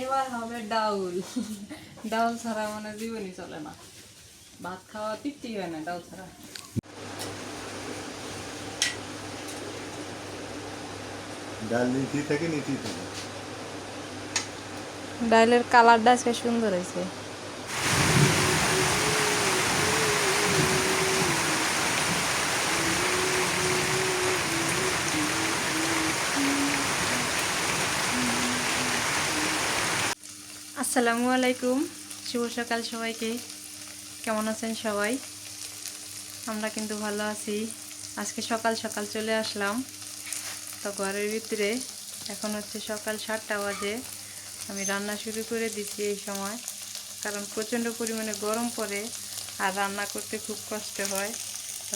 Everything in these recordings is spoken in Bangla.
এবার হবে ডাউল। ডাউল ছাড়া মানে জীবনই চলে না। ভাত খাওয়া তৃপ্তি হয় না ডাউল ছাড়া। ডাল নিচি থাকে নিচি থাকে। ডালের কালারটা আজকে সুন্দর হয়েছে। আসসালামু আলাইকুম। শুভ সকাল সবাইকে। কেমন আছেন সবাই? আমরা কিন্তু ভালো আছি। আজকে সকাল সকাল চলে আসলাম। তো ঘরের ভিতরে এখন হচ্ছে সকাল সাতটা বাজে। আমি রান্না শুরু করে দিচ্ছি এই সময়। কারণ প্রচণ্ড পরিমাণে গরম পড়ে আর রান্না করতে খুব কষ্ট হয়।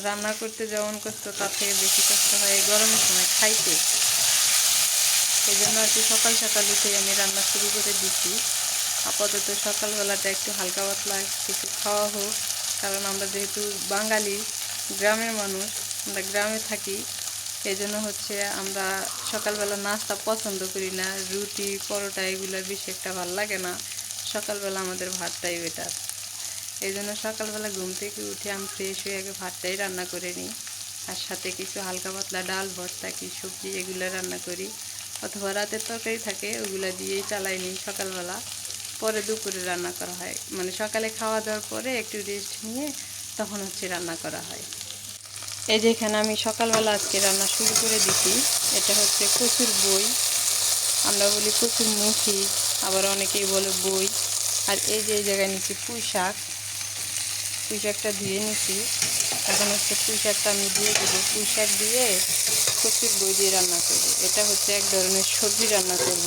রান্না করতে যেমন কষ্ট, তার থেকে বেশি কষ্ট হয় এই গরমের সময় খাইতে। এই জন্য আর কি সকাল সকাল উঠে আমি রান্না শুরু করে দিচ্ছি আপাতত সকালবেলাটা একটু হালকা পাতলা কিছু খাওয়া হোক। কারণ আমরা যেহেতু বাঙালি, গ্রামের মানুষ, আমরা গ্রামে থাকি এই জন্য হচ্ছে আমরা সকালবেলা নাস্তা পছন্দ করি না। রুটি, পরোটা এগুলো বেশি একটা ভালো লাগে না। সকালবেলা আমাদের ভাতটাই বেটার এই জন্য সকালবেলা ঘুম থেকে উঠে আমি ফ্রেশ হয়ে আগে ভাতটাই রান্না করে নিই। আর সাথে কিছু হালকা পাতলা ডাল, ভর্তা, কি সবজি এগুলো রান্না করি। অথবা রাতের তরকারি থাকে, ওগুলো দিয়েই চালাই নিই সকালবেলা। পরে দুপুরে রান্না করা হয়। মানে সকালে খাওয়া দাওয়ার পরে একটু রেস্ট নিয়ে তখন হচ্ছে রান্না করা হয়। এই যে এখানে আমি সকালবেলা আজকে রান্না শুরু করে দিছি, এটা হচ্ছে কচুর বই। আমরা বলি কচুর মুখি, আবার অনেকেই বলে বই। আর এই যে এই জায়গায় নিচ্ছি পুঁই শাক। পুঁই শাকটা ধুয়ে নিচ্ছি এখন হচ্ছে পুঁই শাকটা আমি দিয়ে দেবো। পুঁই শাক দিয়ে কচুর বই দিয়ে রান্না করব। এটা হচ্ছে এক ধরনের সবজি রান্না করব।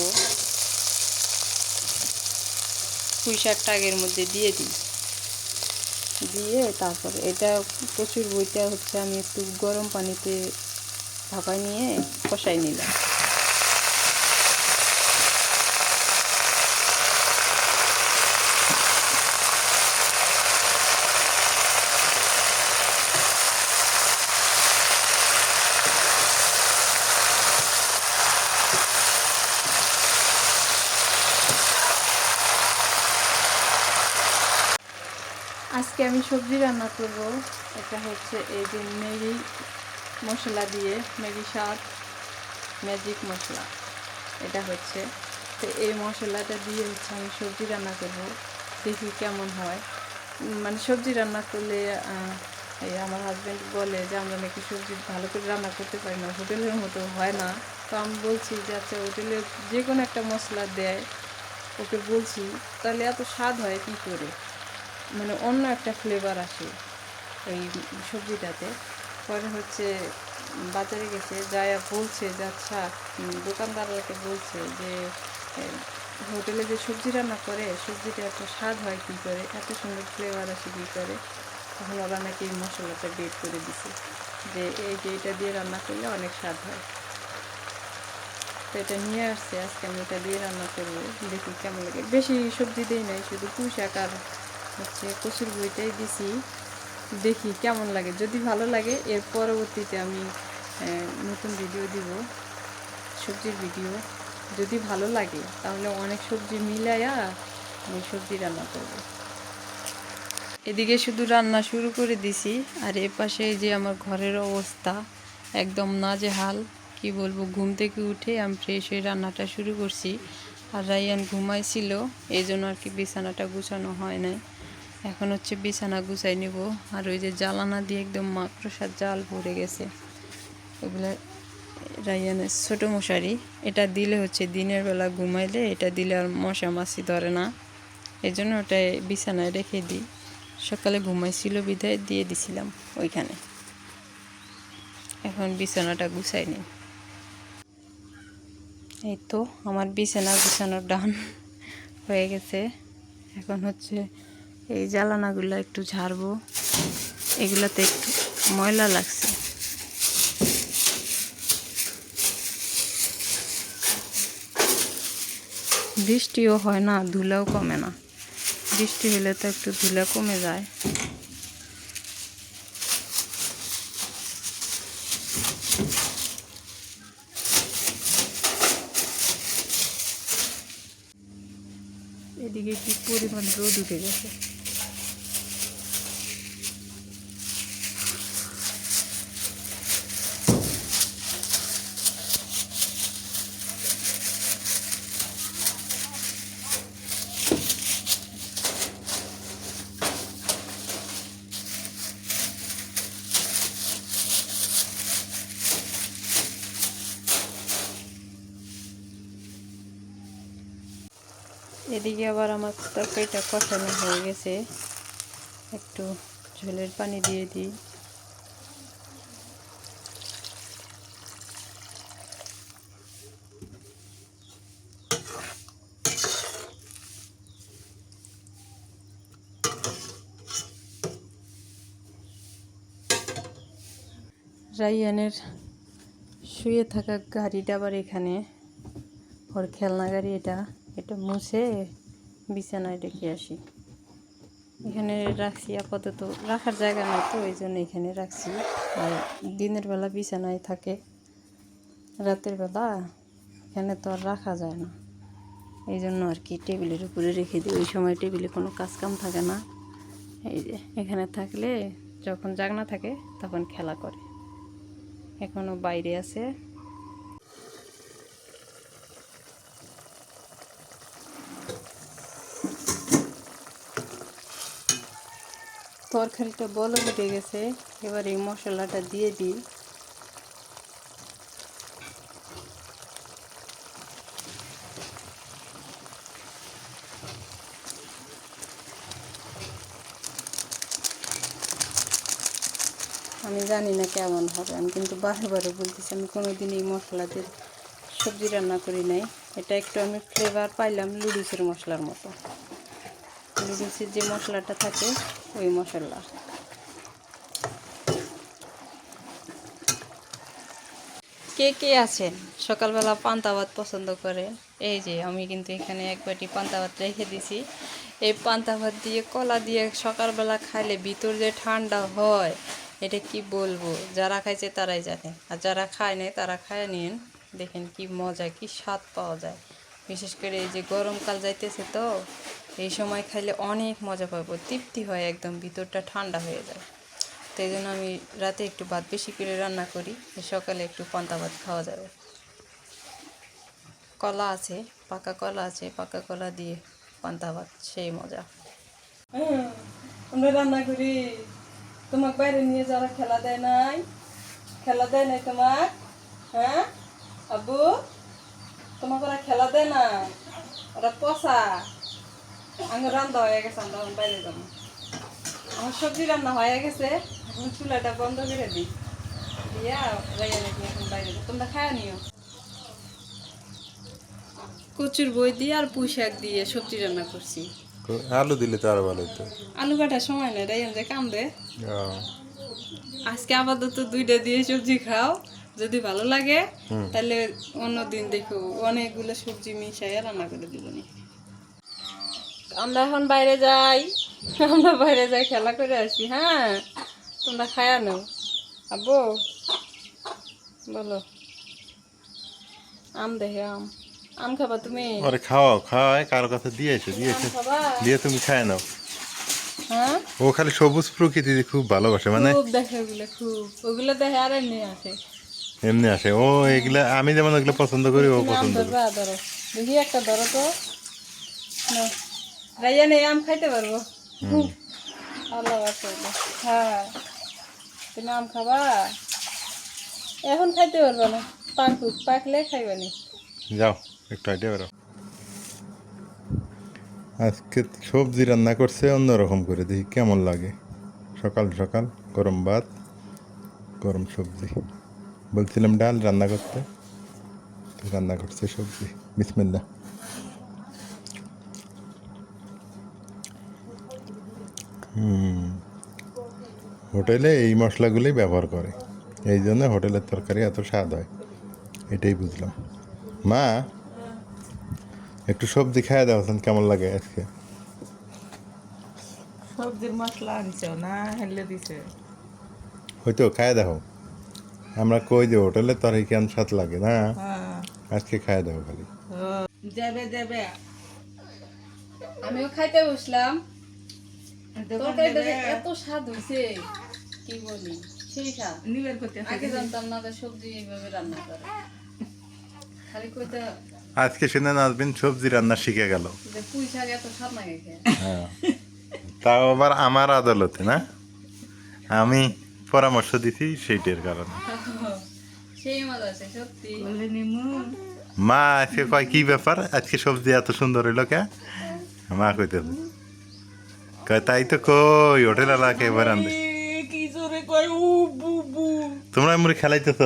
পুঁই শাকটা আগের মধ্যে দিয়ে দিই। দিয়ে তারপরে এটা প্রচুর বইটা হচ্ছে আমি একটু গরম পানিতে ভাপায় নিয়ে কষাই নিলাম আজকে আমি সবজি রান্না করব। এটা হচ্ছে এই যে ম্যাগি মশলা দিয়ে ম্যাগি শাক ম্যাজিক মশলা। এটা হচ্ছে। তো এই মশলাটা দিয়ে হচ্ছে আমি সবজি রান্না করব। দেখি কেমন হয়। মানে সবজি রান্না করলে এই আমার হাজব্যান্ড বলে যে, আমরা নাকি সবজি ভালো করে রান্না করতে পারি না, হোটেলের মতো হয় না। তো আমি বলছি যে আচ্ছা হোটেলে যে কোনো একটা মশলা দেয়, ওকে বলছি, তাহলে এত স্বাদ হয় কী করে? মানে অন্য একটা ফ্লেভার আসে এই সবজিটাতে। পরে হচ্ছে, বাজারে গেছে যায়া বলছে, যে আচ্ছা দোকানদারকে বলছে যে হোটেলে যে সবজি রান্না করে সবজিটা এত স্বাদ হয় কী করে? এত সুন্দর ফ্লেভার আসে কী করে? তখন ওরা নাকি এই মশলাটা বের করে দিছে যে, এই যে এটা দিয়ে রান্না করলে অনেক স্বাদ হয়। তো এটা নিয়ে আসছে, আজকে আমি এটা দিয়ে রান্না করব। দেখি কেমন লাগে। বেশি সবজি দিই নাই, শুধু পুঁই শাক আর হচ্ছে কচুর বইটাই দিছি। দেখি কেমন লাগে। যদি ভালো লাগে, এর পরবর্তীতে আমি নতুন ভিডিও দিব, সবজির ভিডিও যদি ভালো লাগে, তাহলে অনেক সবজি মিলাইয়া আমি সবজি রান্না করব। এদিকে শুধু রান্না শুরু করে দিছি, আর এ পাশে যে আমার ঘরের অবস্থা, একদম নাজেহাল। কি বলব, ঘুম থেকে উঠে আমি ফ্রেশ হয়ে রান্নাটা শুরু করছি। আর রাইয়ান ঘুমাইছিল, এই জন্য আর কি বিছানাটা গুছানো হয় নাই। এখন হচ্ছে বিছানা গুছাই নেব। আর ওই যে জ্বালানা দিয়ে একদম মাকড়সার জাল ভরে গেছে। ওগুলো রাইয়ানের ছোটো মশারি। এটা দিলে হচ্ছে দিনের বেলা ঘুমাইলে এটা দিলে আর মশা মাছি ধরে না। এই জন্য ওটা বিছানায় রেখে দিই। সকালে ঘুমাইছিল বিধায় দিয়ে দিছিলাম ওইখানে। এখন বিছানাটা গুছাই নিই। এই তো আমার বিছানা গুছানোর ডান হয়ে গেছে। এখন হচ্ছে এই জ্বালানাগুলো একটু ঝাড়বো। এগুলাতে একটু ময়লা লাগছে। বৃষ্টিও হয় না, ধুলাও কমে না। বৃষ্টি হলে তো একটু ধুলা কমে যায়। এদিকে কি পরিমাণ রোদ উঠে গেছে। এদিকে আবার আমার তরকারিটা কষানো হয়ে গেছে। একটু ঝোলের পানি দিয়ে দিই। রাইয়ানের শুয়ে থাকা গাড়িটা আবার এখানে। ওর খেলনা গাড়ি এটা। এটা মুছে বিছানায় রেখে আসি। এখানে রাখছি আপাতত। রাখার জায়গা নাই তো ওই জন্য এখানে রাখছি। আর দিনের বেলা বিছানায় থাকে, রাতের বেলা এখানে তো আর রাখা যায় না। এই জন্য আর কি টেবিলের উপরে রেখে দিই। ওই সময় টেবিলে কোনো কাজ কাম থাকে না। এই যে, এখানে থাকলে যখন জাগনা থাকে, তখন খেলা করে। এখনও বাইরে আছে। তরকারিটা বলো উঠে গেছে, এবার এই মশলাটা দিয়ে দিই। আমি জানি না কেমন হবে, আমি কিন্তু বারে বারে বলতেছি, আমি কোনোদিন এই মশলা দিয়ে সবজি রান্না করি নাই। এটা একটু আমি ফ্লেভার পাইলাম লুডিসের মশলার মতো। লুডিসের যে মশলাটা থাকে ওই মশলা। কে কে আছেন? সকালবেলা পান্তা ভাত পছন্দ করে। এই যে, আমি কিন্তু এখানে এক বাটি পান্তা ভাত রেখে দিছি। এই পান্তা ভাত দিয়ে কলা দিয়ে সকালবেলা খাইলে ভিতর যে ঠান্ডা হয়, এটা কি বলব? যারা খাইছে তারাই জানে। আর যারা খায় নাই, তারা খায় নিন। দেখেন কি মজা, কি স্বাদ পাওয়া যায়। বিশেষ করে এই যে গরমকাল যাইতেছে তো এই সময় খাইলে অনেক মজা পাবো, তৃপ্তি হয় একদম, ভিতরটা ঠান্ডা হয়ে যায়। তো এই জন্য আমি রাতে একটু ভাত বেশি করে রান্না করি সকালে একটু পান্তা ভাত খাওয়া যাবে। কলা আছে, পাকা কলা আছে, পাকা কলা দিয়ে পান্তা ভাত, সেই মজা। আমরা রান্না করি। তোমাকে বাইরে নিয়ে যারা খেলা দেয় নাই? খেলা দেয় নাই তোমার হ্যাঁ? আব্বু, তোমাকে ওরা খেলা দেয় না? ওরা পচা। আমি রান্না হয়ে গেছে আমরা এখন বাইরে যাব। আমার সবজি রান্না হয়ে গেছে এখন চুলাটা বন্ধ করে দিই। দিয়া রাইয়া নাকি এখন বাইরে। তোমরা নিও। কচুর বই দিয়ে আর পুঁই শাক দিয়ে সবজি রান্না করছি। আলু দিলে তো আরও ভালো হতো আলু কাটার সময় নেই রাইয়ান যে কাম দে আজকে আপাতত দুইটা দিয়ে সবজি খাও যদি ভালো লাগে তাহলে অন্য দিন দেখো অনেকগুলো সবজি মিশাই রান্না করে দিব নি আমরা এখন বাইরে যাই। আমরা বাইরে যাই খেলা করে আসি হ্যাঁ? তোমরা খায়া নাও। আব্বু বলো। আম দেখে আম। আম খাবা তুমি? আরে খাওয়াও খাওয়াই কারও কাছে দিয়েছে দিয়েছে দিয়ে তুমি খায় নাও। হ্যাঁ? ও খালি সবুজ প্রকৃতি খুব ভালোবাসে মানে খুব দেখে ওগুলো খুব। ওগুলো দেখে আর এমনি আসে। এমনি আসে। ও এগুলা আমি যেমন ওগুলো পছন্দ করি ও পছন্দ করে। দেখি একটা ধরো তো। নাও। রাইয়া নেই আম খাইতে পারব? আল্লাহ হ্যাঁ। তুমি আম খাবা? এখন খাইতে পারব না। পাকুক পাকলে খাইবা নি। যাও একটু আইডিয়া করো। আজকে সবজি রান্না করছে অন্যরকম করে দেখি কেমন লাগে। সকাল সকাল গরম ভাত গরম সবজি। বলছিলাম ডাল রান্না করতে। রান্না করছে সবজি। বিসমিল্লা হোটেলে এই মশলাগুলোই ব্যবহার করে। এই জন্য হোটেলের তরকারি এত স্বাদ হয়। এটাই বুঝলাম। মা একটু সবজি খাইয়া দাও কেমন লাগে আজকে? সবজির মশলা আনছে না হেলে দিছে? হয়তো খাইয়া দেখো আমরা কই যে হোটেলে তোর কেন স্বাদ লাগে না? হ্যাঁ। আজকে খাইয়া দাও খালি। যাবে যাবে। আমিও খাইতে বসলাম। তরকারিটা এত স্বাদ হয়েছে কি বলি? সেই স্বাদ। নিবেন করতে আগে জানতাম না যে সবজি এইভাবে রান্না করে। খালি কইতে আজকে শুনে নাজবিন সবজি রান্না শিখে গেল। যে পুঁই শাক এত স্বাদ লাগে হ্যাঁ। তাও আবার আমার আদালতে না? আমি পরামর্শ দিছি সেইটার কারণে। সেই মজা আছে সত্যি। মা আজকে কয় কি ব্যাপার? আজকে সবজি এত সুন্দর হইল কে? মা কইতেছে কয় তাই তো কই হোটেল এলাকা এবার বু তোমরা এমনি খেলাইতেছ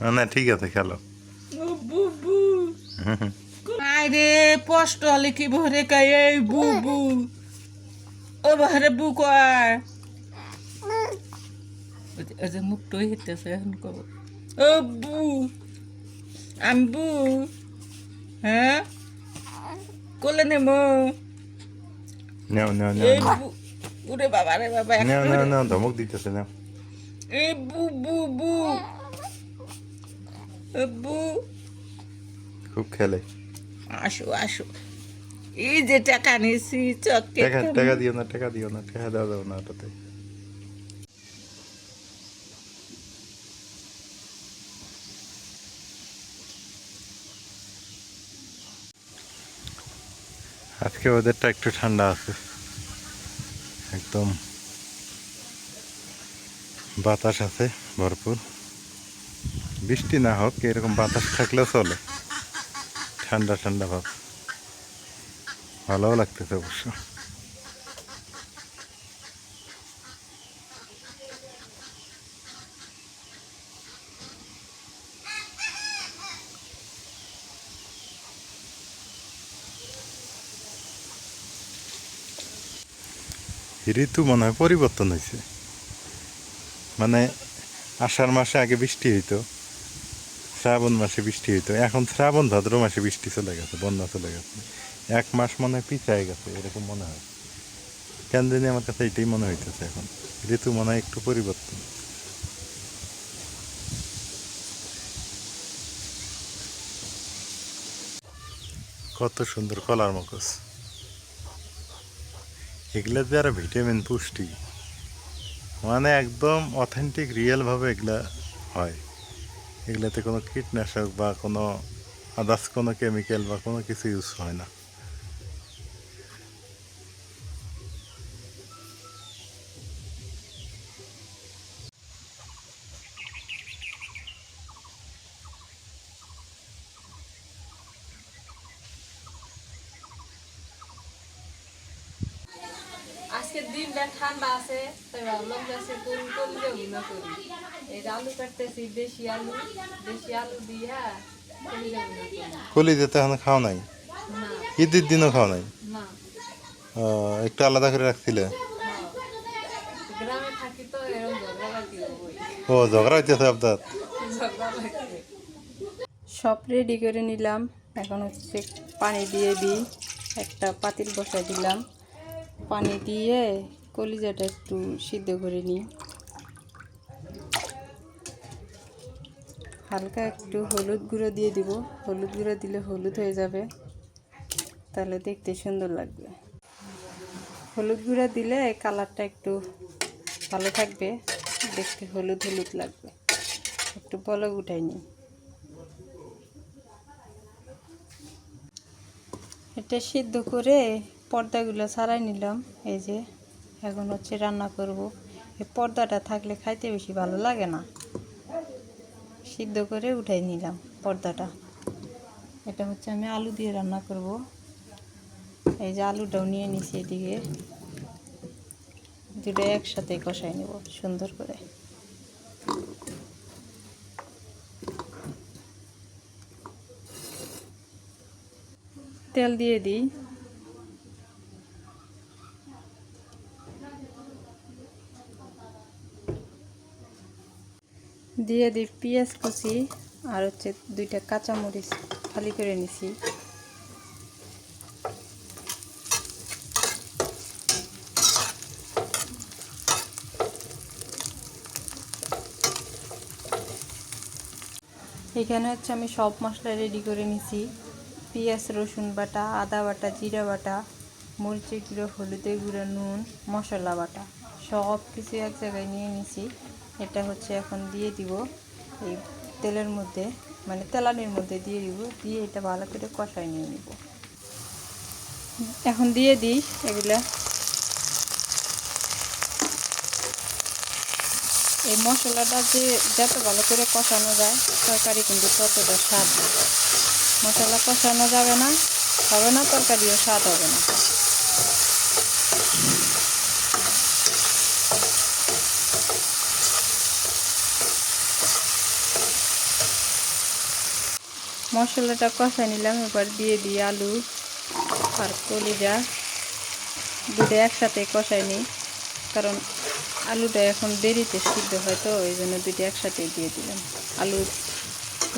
না, না ঠিক আছে খেলো আরে হলে কি ভরে কয় এই বু বু ও ভরে বু যে- ওই যে মুখটাই হেঁটেছে এখন কব ও বু আমি বু হ্যাঁ কোলে নেমো নেও নেও নেও উরে বাবা রে বাবা নেও নেও নেও ধমক দিতেছে নেও এই বু বু বু বু খুব খেলে আসো আসো এই যে টাকা নিয়েছি চক টাকা টাকা দিও না টাকা দিও না টাকা দেওয়া দাও না ওটাতে আজকে ওদেরটা একটু ঠান্ডা আছে। একদম বাতাস আছে ভরপুর। বৃষ্টি না হোক, এরকম বাতাস থাকলেও চলে। ঠান্ডা ঠান্ডা ভাব। ভালোও লাগতেছে অবশ্য। ঋতু মনে হয় পরিবর্তন হয়েছে। মানে আষাঢ় মাসে আগে বৃষ্টি হইতো, শ্রাবণ মাসে বৃষ্টি হইতো, এখন শ্রাবণ ভাদ্র মাসে বৃষ্টি চলে গেছে, বন্যা চলে গেছে। এক মাস মনে হয় পিছায় গেছে, এরকম মনে হয়। কেন জানি আমার কাছে এটাই মনে হইতেছে এখন, ঋতু মনে হয় একটু পরিবর্তন। কত সুন্দর কলার মুখোশ এগুলা যে আর ভিটামিন পুষ্টি মানে একদম অথেন্টিক রিয়েলভাবে এগুলা হয়। এগুলাতে কোনো কীটনাশক বা কোনো আদার্স কোনো কেমিক্যাল বা কোনো কিছু ইউজ হয় না। আজকে দিনটা ঠান্ডা আছে তাই ভাবলাম যে আজকে কোন কোন যে ভুনা করি। এই আলু কাটতেছি দেশি আলু দেশি আলু দিয়া কলি যেতে এখন খাওয়া নাই? ঈদের দিনও খাওয়া নাই? না। একটু আলাদা করে রাখছিলে? হ্যাঁ। ও ঝগড়া হইতেছে আপনার? সব রেডি করে নিলাম। এখন হচ্ছে পানি দিয়ে দিই। একটা পাতিল বসাই দিলাম। পানি দিয়ে কলিজাটা একটু সিদ্ধ করে নিই। হালকা একটু হলুদ গুঁড়ো দিয়ে দিব। হলুদ গুঁড়ো দিলে হলুদ হয়ে যাবে। তাহলে দেখতে সুন্দর লাগবে। হলুদ গুঁড়ো দিলে কালারটা একটু ভালো থাকবে। দেখতে হলুদ হলুদ লাগবে। একটু বলক উঠাই নিই। এটা সিদ্ধ করে পর্দাগুলো ছাড়াই নিলাম। এই যে, এখন হচ্ছে রান্না করব। এই পর্দাটা থাকলে খাইতে বেশি ভালো লাগে না। সিদ্ধ করে উঠাই নিলাম পর্দাটা। এটা হচ্ছে আমি আলু দিয়ে রান্না করব। এই যে আলুটাও নিয়ে নিছি এদিকে। দুটো একসাথে কষাই নেব সুন্দর করে। তেল দিয়ে দিই। দিয়ে দিই পেঁয়াজ কুচি আর হচ্ছে দুইটা কাঁচামরিচ খালি করে নিছি। এখানে হচ্ছে আমি সব মশলা রেডি করে নিছি। পেঁয়াজ, রসুন বাটা, আদা বাটা, জিরা বাটা, মরিচের গুঁড়ো, হলুদের গুঁড়ো, নুন, মশলা বাটা সব কিছু এক জায়গায় নিয়ে নিছি। এটা হচ্ছে এখন দিয়ে দিব এই তেলের মধ্যে মানে তেলানির মধ্যে দিয়ে দিব, দিয়ে এটা ভালো করে কষাই নিয়ে নিব। এখন দিয়ে দিই এগুলা। এই মশলাটা যে যত ভালো করে কষানো যায়, তরকারি কিন্তু ততটা স্বাদ মশলা কষানো যাবে না, হবে না, তরকারিও স্বাদ হবে না। মশলাটা কষাই নিলাম, এবার দিয়ে দিই আলু আর কলিজা। দুটো একসাথে কষাই নিই, কারণ আলুটা এখন দেরিতে সিদ্ধ হয় তো ওই জন্য দুটো একসাথে দিয়ে দিলাম। আলু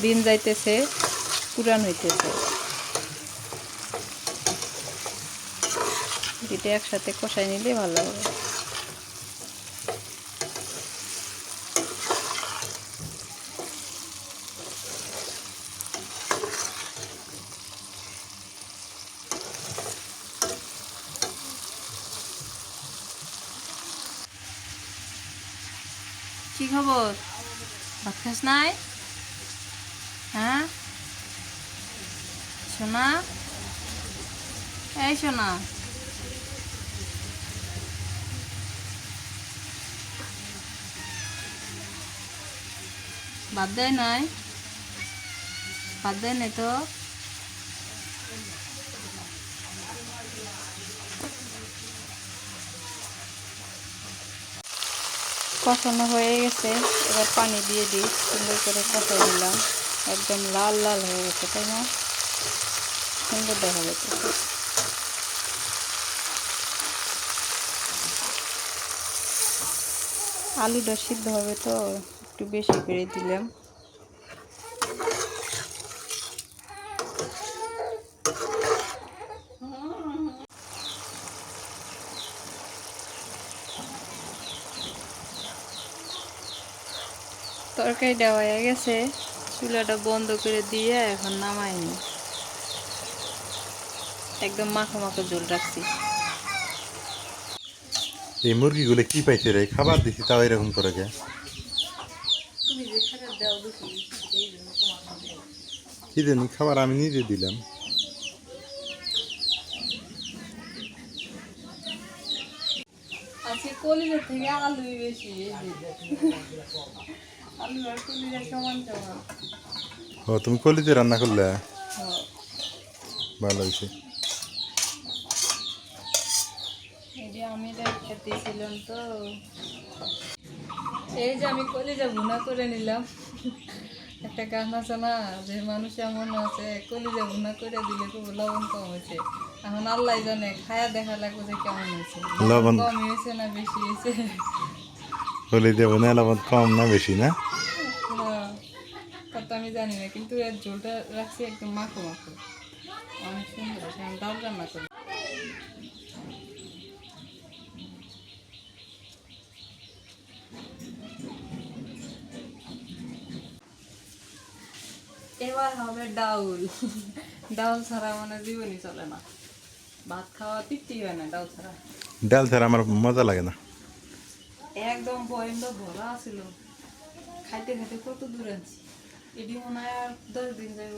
দিন যাইতেছে, পুরান হইতেছে। দুটো একসাথে কষাই নিলে ভালো হবে কি খবর খাস নাই হ্যাঁ সোনা এই সোনা বাদ দেয় নাই বাদ দেয় নাই তো কষানো হয়ে গেছে। এবার পানি দিয়ে দিই। সুন্দর করে কষা দিলাম একদম লাল লাল হয়ে গেছে, তাই না? সুন্দর দেখা যাচ্ছে। আলুটা সিদ্ধ হবে তো, একটু বেশি করে দিলাম। তরকারিটা হয়ে গেছে চুলাটা বন্ধ করে দিয়ে এখন নামাইনি। একদম মাখো মাখো জল রাখছি। এই মুরগিগুলো কি পাইছে রে? খাবার দিছি তাও এরকম করে গে কি জানি খাবার আমি নিজে দিলাম। আজকে কলিজা থেকে আলুই বেশি ও তুমি কলিতে রান্না করলে। ভালো হয়েছে। এই যে আমি খেতেছিলাম তো। এই যে আমি কলিজা ভুনা করে নিলাম। একটা গান আছে না যে মানুষ এমন আছে কলিজা ভুনা করে দিলে খুব লবণ কম হয়েছে। এখন আল্লাহ জানে খায়া দেখা লাগবে যে কেমন হয়েছে। লবণ। কম হয়েছে না বেশি হয়েছে। কলি দেবো না লবণ কম না বেশি না? হ্যাঁ, তা তো আমি জানি না কিন্তু এর ঝোলটা রাখছি একদম মাখো মাখো। অনেক সুন্দর আছে আমি ডাল রান্না করি। এবার হবে ডাউল। ডাউল ছাড়া মানে জীবনই চলে না। ভাত খাওয়া তৃপ্তি হয় না ডাউল ছাড়া। ডাল ছাড়া আমার মজা লাগে না। একদম বয়স ভরা ছিল খাইতে খাইতে কত দূর আনছি। এটি মনে হয় আর দশ দিন যাইব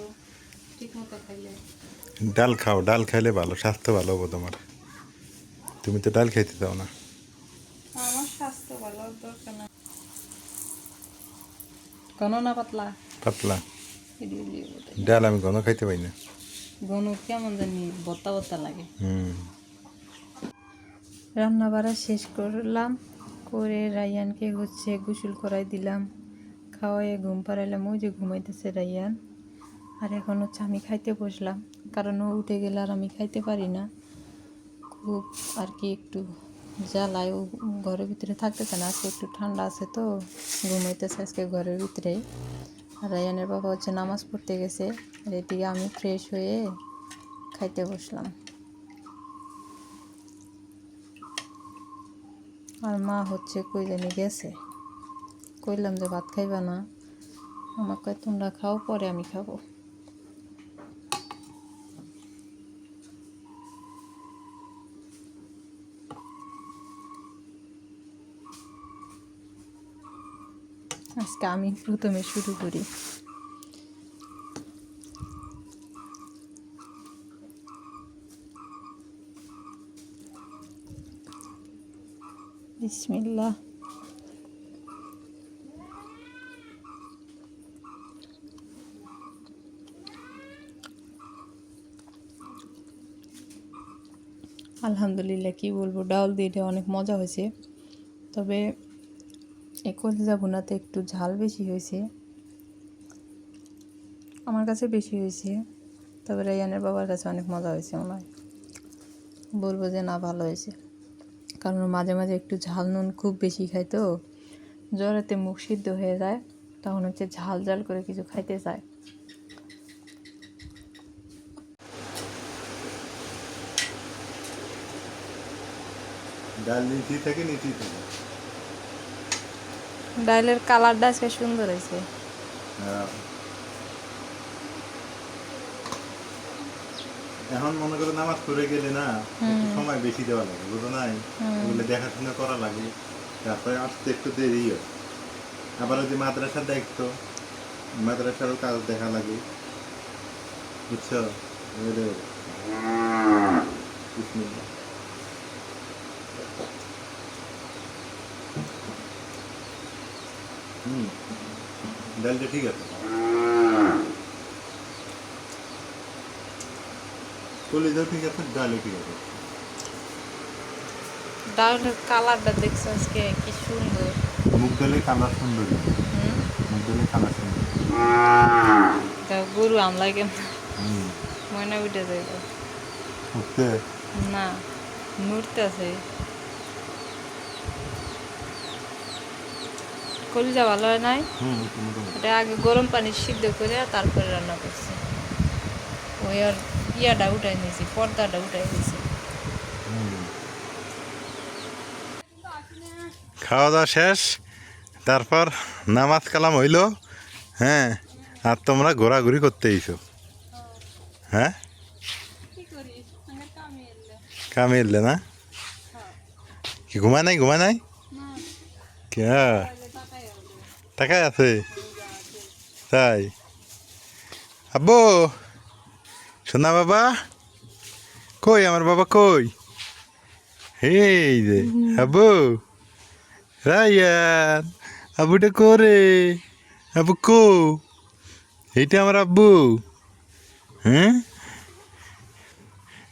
ঠিক মতো খাইলে। ডাল খাও ডাল খাইলে ভালো স্বাস্থ্য ভালো হব তোমার। তুমি তো ডাল খাইতে চাও না। আমার স্বাস্থ্য ভালো দরকার না ঘন না পাতলা? পাতলা। ডাল আমি ঘন খাইতে পাই না। ঘন কেমন জানি বত্তা বত্তা লাগে। হুম। রান্না বাড়া শেষ করলাম। করে রায়ানকে হচ্ছে গোসল করাই দিলাম। খাওয়াইয়ে ঘুম পাড়াইলাম, ওই যে ঘুমাইতেছে রায়ান। আর এখন হচ্ছে আমি খাইতে বসলাম, কারণ ও উঠে গেলে আর আমি খাইতে পারি না। খুব আর কি একটু জ্বালায়, ও ঘরের ভিতরে থাকতেছে না, আজকে একটু ঠান্ডা আছে তো, ঘুমাইতেছে আজকে ঘরের ভিতরে। আর রায়ানের বাবা হচ্ছে নামাজ পড়তে গেছে, আর এদিকে আমি ফ্রেশ হয়ে খাইতে বসলাম। আর মা হচ্ছে কই গেছে। কইলাম যে ভাত খাইবা না। আমাকে তোমরা খাও, পরে আমি খাব। আজকে আমি প্রথমে শুরু করি। বিসমিল্লাহ আলহামদুলিল্লাহ কি বলব ডাল দিয়ে অনেক মজা হয়েছে। তবে এই কলিজা ভুনাতে একটু ঝাল বেশি হয়েছে? আমার কাছে বেশি হয়েছে, তবে রাইয়ানের বাবার কাছে অনেক মজা হয়েছে হয়। বলব যে না, ভালো হয়েছে। কারণ মাঝে মাঝে একটু ঝাল নুন খুব বেশি খায় তো। জ্বরেতে মুখ সিদ্ধ হয়ে যায় তখন হচ্ছে ঝাল ঝাল করে কিছু খাইতে চায়। ডাল নিচি থেকে নিচি থেকে। ডাইলের কালারটা আজকে সুন্দর হয়েছে। এখন মনে করো নামাজ পড়ে গেলে না একটু সময় বেশি দেওয়া লাগে বুঝো নাই? ওগুলো দেখাশোনা করা লাগে তারপরে আসতে একটু দেরি হয় আবার ওই যে মাদ্রাসার দায়িত্ব মাদ্রাসারও কাজ দেখা লাগে বুঝছ? হুম ডালটা ঠিক আছে? কলিজাও ঠিক আছে ডালও ঠিক আছে। ডালের কালারটা দেখছ আজকে কি সুন্দর? মুগ ডালের কালার সুন্দর। হুম। মুগ ডালের কালার সুন্দর। তা গরু আমলা কেমন ময়না উঠে যাইব। উঠতে? না নড়তে আছে কলিজা ভালো হয় নাই? হুম এটা আগে গরম পানি সিদ্ধ করে তারপরে রান্না করছি। ওই আর খাওয়া দাওয়া শেষ, তারপর নামাজ কালাম হইল হ্যাঁ আর তোমরা ঘোরাঘুরি করতে এইছো হ্যাঁ? কামে এলে না? কি ঘুমা নাই ঘুমা নাই? টাকায় আছে? তাই? আব্বু! সোনা বাবা? কই আমার বাবা কই? এই যে আব্বু রায়ান আব্বুটা করে? আব্বু কো? এইটা আমার আব্বু। হ্যাঁ?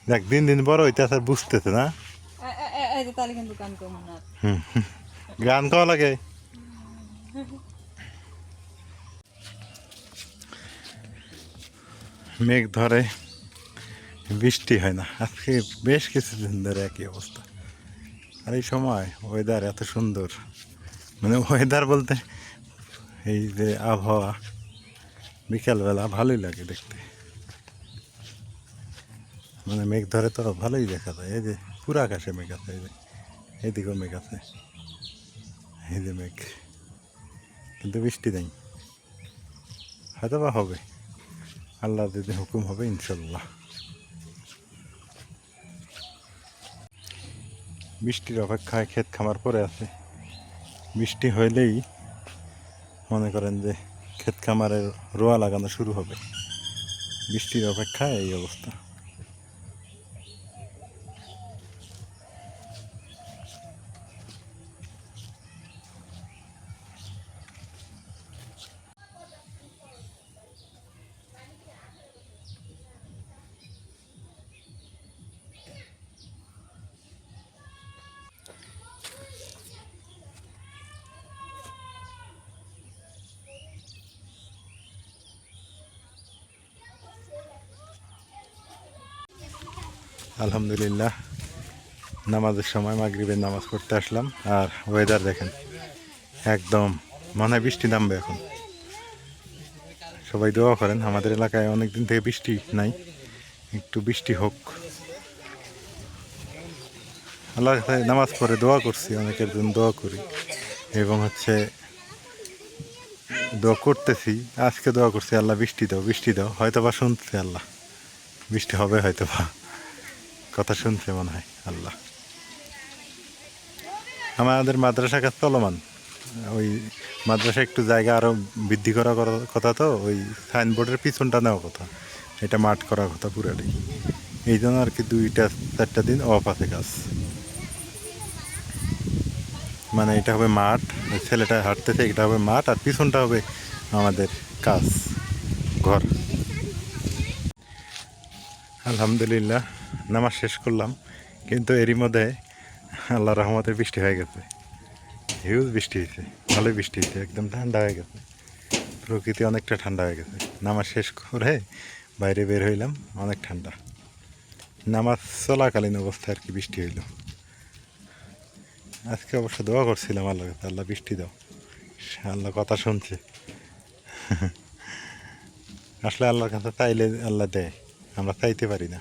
দেখ, দিন দিন বড় হইতে আর বুঝতেছে না। গান কওয়া লাগে। মেঘ ধরে। বৃষ্টি হয় না। আজকে বেশ কিছুদিন ধরে একই অবস্থা। আর এই সময় ওয়েদার এত সুন্দর। মানে ওয়েদার বলতে এই যে আবহাওয়া, বিকালবেলা ভালোই লাগে দেখতে। মানে মেঘ ধরে তো ভালোই দেখা যায়। এই যে পুরো আকাশে মেঘ আছে, এই যে এইদিকেও মেঘ আছে। এই যে মেঘ। কিন্তু বৃষ্টি নেই। হয়তো বা হবে। আল্লাহ যদি হুকুম হবে ইনশাল্লাহ বৃষ্টির অপেক্ষায় ক্ষেত খামার পরে আছে। বৃষ্টি হইলেই মনে করেন যে ক্ষেত খামারের রোয়া লাগানো শুরু হবে। বৃষ্টির অপেক্ষায় এই অবস্থা। আলহামদুলিল্লাহ, নামাজের সময় মাগরিবের নামাজ পড়তে আসলাম। আর ওয়েদার দেখেন, একদম মনে হয় বৃষ্টি নামবে এখন। সবাই দোয়া করেন, আমাদের এলাকায় অনেক দিন থেকে বৃষ্টি নাই, একটু বৃষ্টি হোক। আল্লাহ নামাজ পড়ে দোয়া করছি, অনেকের জন্য দোয়া করি। এবং হচ্ছে দোয়া করতেছি, আজকে দোয়া করছি, আল্লাহ বৃষ্টি দাও বৃষ্টি দাও হয়তো বা শুনছে আল্লাহ, বৃষ্টি হবে হয়তো বা কথা শুনছে মনে হয়, আল্লাহ। আমাদের মাদ্রাসা কাজ চলমান। ওই মাদ্রাসা একটু জায়গা আরও বৃদ্ধি করা কথা তো, ওই সাইনবোর্ডের পিছনটা নেওয়া কথা। এটা মাঠ করার কথা পুরাটাই। এই জন্য আর কি দুইটা, চারটা দিন অফ আছে কাজ। মানে এটা হবে মাঠ ছেলেটা হাঁটতেছে, এটা হবে মাঠ, আর পিছনটা হবে আমাদের কাজ, ঘর। আলহামদুলিল্লাহ। নামাজ শেষ করলাম, কিন্তু এরই মধ্যে আল্লাহ রহমতের বৃষ্টি হয়ে গেছে। হিউজ বৃষ্টি হয়েছে, ভালোই বৃষ্টি হয়েছে, একদম ঠান্ডা হয়ে গেছে। প্রকৃতি অনেকটা ঠান্ডা হয়ে গেছে। নামাজ শেষ করে বাইরে বের হইলাম, অনেক ঠান্ডা। নামাজ চলাকালীন অবস্থায় আর কি বৃষ্টি হইল। আজকে অবশ্য দোয়া করছিলাম আল্লাহ কাছে, আল্লাহ বৃষ্টি দাও। আল্লাহ কথা শুনছে। আসলে আল্লাহর কাছে চাইলে আল্লাহ দেয়, আমরা চাইতে পারি না।